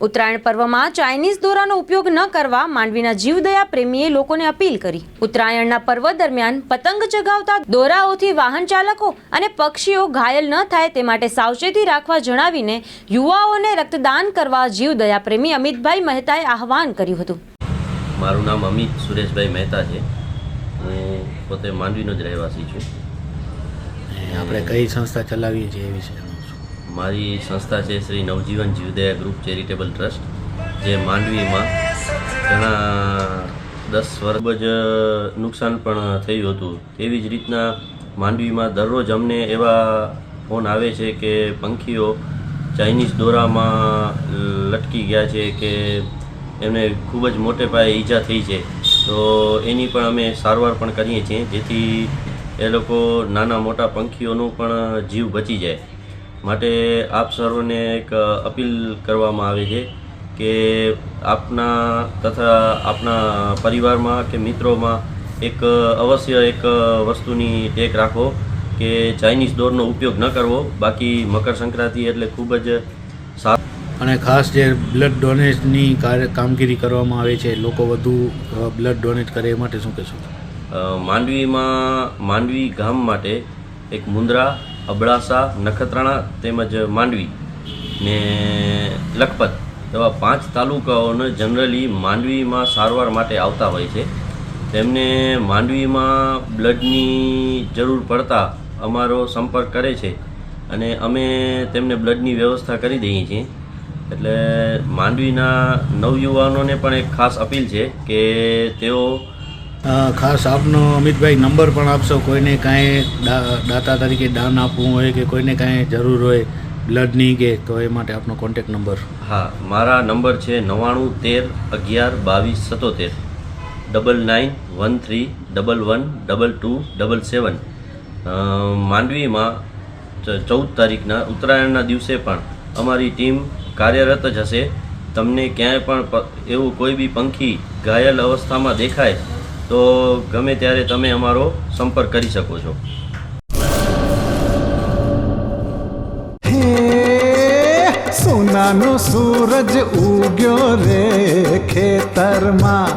ઉત્તરાયણ પર્વમાં ચાઇનીઝ દોરાનો ઉપયોગ ન કરવા માંડવીના જીવદયા પ્રેમીએ લોકોને અપીલ કરી. ઉત્તરાયણના પર્વ દરમિયાન પતંગ ચગાવતા દોરાઓથી વાહન ચાલકો અને પક્ષીઓ ઘાયલ ન થાય તે માટે સાવચેતી રાખવા જણાવીને યુવાઓને રક્તદાન કરવા જીવદયા પ્રેમી અમિતભાઈ મહેતાએ આહવાન કર્યું હતું. મારું નામ અમિત સુરેશભાઈ મહેતા છે. હું પોતે માંડવીનો જ રહેવાસી છું. આપણે કઈ સંસ્થા ચલાવીએ છીએ એ વિશે? મારી સંસ્થા છે શ્રી નવજીવન જીવદયા ગ્રુપ ચેરિટેબલ ટ્રસ્ટ, જે માંડવીમાં ઘણા દસ વર્ષ જ નુકસાન પણ થયું હતું. તેવી જ રીતના માંડવીમાં દરરોજ અમને એવા ફોન આવે છે કે પંખીઓ ચાઇનીઝ દોરામાં લટકી ગયા છે કે એમને ખૂબ જ મોટે પાયે ઈજા થઈ છે. તો એની પણ અમે સારવાર પણ કરીએ છીએ, જેથી એ લોકો નાના મોટા પંખીઓનું પણ જીવ બચી જાય. માટે આપ સર્વને એક અપીલ કરવામાં આવે છે કે આપના તથા આપના પરિવારમાં કે મિત્રોમાં એક અવશ્ય એક વસ્તુની ટેક રાખો કે ચાઇનીઝ દોરનો ઉપયોગ ન કરવો. બાકી મકર સંક્રાંતિ એટલે ખૂબ જ સારું અને ખાસ જે બ્લડ ડોનેટની કાર્ય કામગીરી કરવામાં આવે છે લોકો વધુ બ્લડ ડોનેટ કરે એ માટે શું કહેશો? માંડવીમાં માંડવી ગામ માટે એક મુંદ્રા અબડાસા, નખત્રાણા તેમજ માંડવી ને લખપત એવા પાંચ તાલુકાઓને જનરલી માંડવીમાં સારવાર માટે આવતા હોય છે. તેમને માંડવીમાં બ્લડની જરૂર પડતા અમારો સંપર્ક કરે છે અને અમે તેમને બ્લડની વ્યવસ્થા કરી દઈએ છીએ. એટલે માંડવીના નવયુવાનોને પણ એક ખાસ અપીલ છે કે તેઓ ખાસ આપનો અમિતભાઈ નંબર પણ આપશો. કોઈને કાંઈ દાતા તરીકે દાન આપવું હોય કે કોઈને કાંઈ જરૂર હોય, બ્લડની કે, તો એ માટે આપનો કોન્ટેક નંબર. હા, મારા નંબર છે નવ્વાણું તેર અગિયાર બાવીસ સત્તોતેર double nine one three double one double two double seven. માંડવીમાં ચૌદ તારીખના ઉત્તરાયણના દિવસે પણ અમારી ટીમ કાર્યરત જ હશે. તમને ક્યાંય પણ એવું કોઈ બી પંખી ઘાયલ અવસ્થામાં દેખાય તો ગમે ત્યારે તમે અમારો સંપર્ક કરી શકો છો. સોનાનો સૂરજ ઉગ્યો રે ખેતરમાં.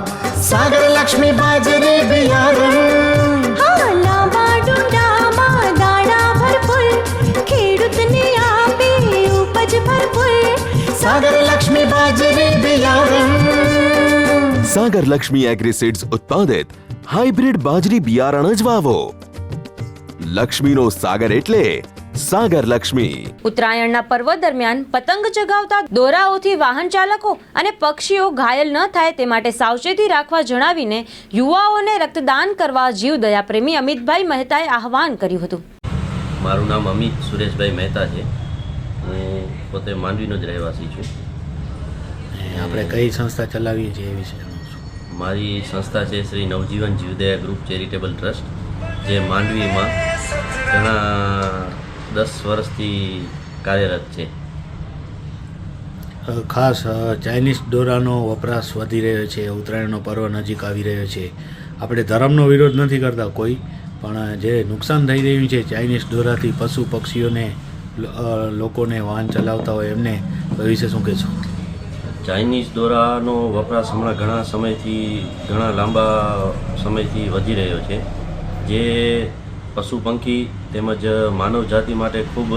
સાગર લક્ષ્મી બાજરી બિયારણ. હા લાંબા ડુંડામાં દાણા ભરપૂર ખેડૂતને આપે ઉપજ ભરપૂર. સાગર લક્ષ્મી બાજરી બિયારણ. સાગર લક્ષ્મી એગ્રીસીડ્સ ઉત્પાદિત હાઇબ્રિડ બાજરી બિયારણ જ વાવો લક્ષ્મીનો સાગર એટલે સાગર લક્ષ્મી ઉત્તરાયણના પર્વ દરમિયાન પતંગ ચગાવતા દોરાઓથી વાહન ચાલકો અને પક્ષીઓ ઘાયલ ન થાય તે માટે સાવચેતી રાખવા જણાવીને યુવાઓને રક્તદાન કરવા જીવદયા પ્રેમી અમિતભાઈ મહેતાએ આહવાન કર્યું હતું. મારું નામ અમિત સુરેશભાઈ મહેતા છે. હું પોતે માંડવીનો જ રહેવાસી છું. આપણે કઈ સંસ્થા ચલાવીએ છીએ એ વિશે? મારી સંસ્થા છે શ્રી નવજીવન જીવદયા ગ્રુપ ચેરિટેબલ ટ્રસ્ટ, જે માંડવીમાં ઘણા દસ વર્ષથી કાર્યરત છે. ખાસ ચાઇનીઝ દોરાનો વપરાશ વધી રહ્યો છે, ઉત્તરાયણનો પર્વ નજીક આવી રહ્યો છે. આપણે ધર્મનો વિરોધ નથી કરતા કોઈ, પણ જે નુકસાન થઈ રહ્યું છે ચાઇનીઝ દોરાથી પશુ પક્ષીઓને લોકોને વાહન ચલાવતા હોય એમને વિશે શું કહેશો? ચાઇનીઝ દોરાનો વપરાશ હમણાં ઘણા સમયથી, ઘણા લાંબા સમયથી વધી રહ્યો છે, જે પશુ પંખી તેમજ માનવ જાતિ માટે ખૂબ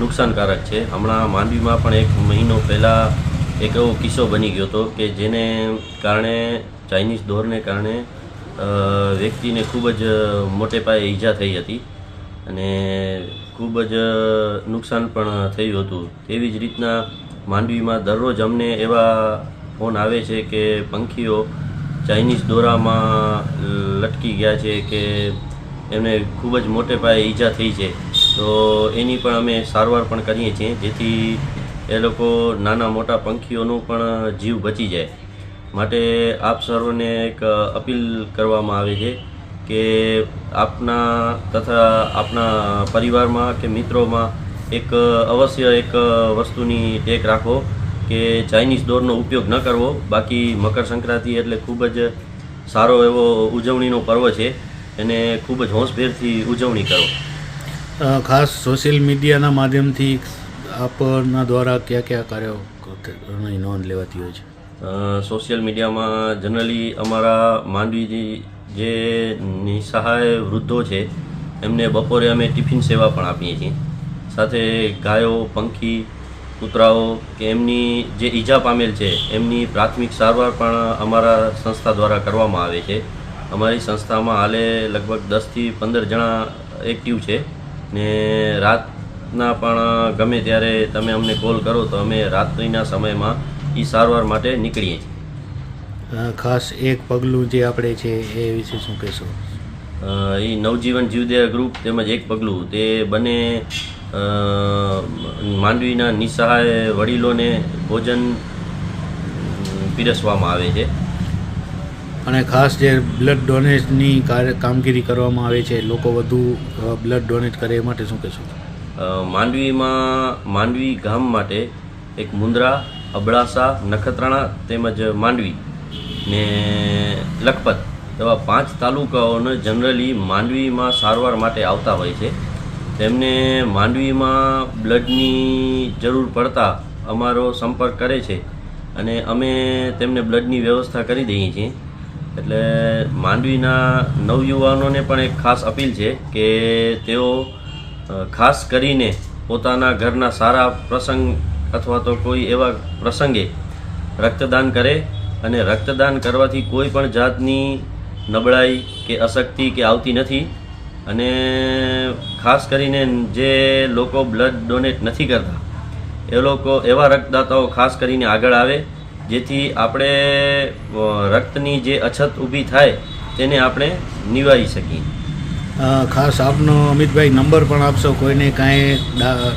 નુકસાનકારક છે. હમણાં માંડવીમાં પણ એક મહિનો પહેલાં એક એવો કિસ્સો બની ગયો હતો કે જેને કારણે ચાઇનીઝ દોરને કારણે વ્યક્તિને ખૂબ જ મોટે પાયે ઈજા થઈ હતી અને ખૂબ જ નુકસાન પણ થયું હતું. તેવી જ રીતના માંડવીમાં દરરોજ અમને એવા ફોન આવે છે કે પંખીઓ ચાઇનીઝ દોરામાં લટકી ગયા છે કે એમને ખૂબ જ મોટે પાયે ઈજા થઈ છે. તો એની પણ અમે સારવાર પણ કરીએ છીએ, જેથી એ લોકો નાના મોટા પંખીઓનું પણ જીવ બચી જાય. માટે આપ સર્વને એક અપીલ કરવામાં આવે છે કે આપના તથા આપના પરિવારમાં કે મિત્રોમાં એક અવશ્ય એક વસ્તુની ટેક રાખો કે ચાઇનીઝ દોરનો ઉપયોગ ન કરવો. બાકી મકર સંક્રાંતિ એટલે ખૂબ જ સારો એવો ઉજવણીનો પર્વ છે. એને ખૂબ જ હોંશભેરથી ઉજવણી કરો. ખાસ સોશિયલ મીડિયાના માધ્યમથી આપના દ્વારા કયા કયા કાર્યોની નોંધ લેવાતી હોય છે? સોશિયલ મીડિયામાં જનરલી અમારા માંડવી જે નિસહાય વૃદ્ધો છે એમને બપોરે અમે ટિફિન સેવા પણ આપીએ છીએ. સાથે ગાયો પંખી કૂતરાઓ કે એમની જે ઈજા પામેલ છે એમની પ્રાથમિક સારવાર પણ અમારા સંસ્થા દ્વારા કરવામાં આવે છે. અમારી સંસ્થામાં હાલે લગભગ દસથી પંદર જણા એક્ટિવ છે ને રાતના પણ ગમે ત્યારે તમે અમને કોલ કરો તો અમે રાત્રિના સમયમાં એ સારવાર માટે નીકળીએ છીએ. ખાસ એક પગલું જે આપણે છે એ વિશે શું કહેશો? એ નવજીવન જીવદયા ગ્રુપ તેમજ એક પગલું તે બંને માંડવીના નિસહાય વડીલોને ભોજન પીરસવામાં આવે છે. અને ખાસ જે બ્લડ ડોનેટની કાર્ય કામગીરી કરવામાં આવે છે લોકો વધુ બ્લડ ડોનેટ કરે એ માટે શું કહેશું? માંડવીમાં માંડવી ગામ માટે એક મુંદ્રા અબડાસા નખત્રાણા તેમજ માંડવી ને લખપત એવા પાંચ તાલુકાઓને જનરલી માંડવીમાં સારવાર માટે આવતા હોય છે. તેમને માંડવીમાં બ્લડની જરૂર પડતા અમારો સંપર્ક કરે છે અને અમે તેમને બ્લડની વ્યવસ્થા કરી દઈએ છીએ. એટલે માંડવીના નવયુવાનોને પણ એક ખાસ અપીલ છે કે તેઓ ખાસ કરીને પોતાના ઘરના સારા પ્રસંગ અથવા તો કોઈ એવા પ્રસંગે રક્તદાન કરે અને રક્તદાન કરવાથી કોઈ પણ જાતની નબળાઈ કે અશક્તિ કે આવતી નથી. અને ખાસ કરીને જે લોકો બ્લડ ડોનેટ નથી કરતા એ લોકો એવા રક્તદાતાઓ ખાસ કરીને આગળ આવે જેથી આપણે રક્તની જે અછત ઊભી થાય તેને આપણે નિવારી શકીએ. ખાસ આપનો અમિતભાઈ નંબર પણ આપશો કોઈને કાંઈ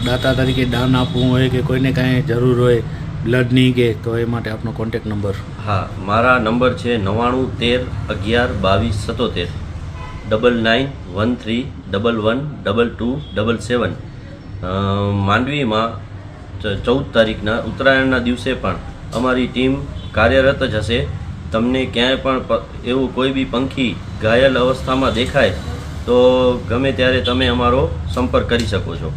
દાતા તરીકે દાન આપવું હોય કે કોઈને કાંઈ જરૂર હોય બ્લડની કે તો એ માટે આપનો કોન્ટેક નંબર. હા મારા નંબર છે નવ્વાણું તેર અગિયાર બાવીસ સત્તોતેર double nine one three double one double two double seven માંડવીમાં ચૌદ તારીખના ઉત્તરાયણના દિવસે પણ અમારી ટીમ કાર્યરત જ હશે. તમને ક્યાંય પણ એવું કોઈ બી પંખી ઘાયલ અવસ્થામાં દેખાય તો ગમે ત્યારે તમે અમારો સંપર્ક કરી શકો છો.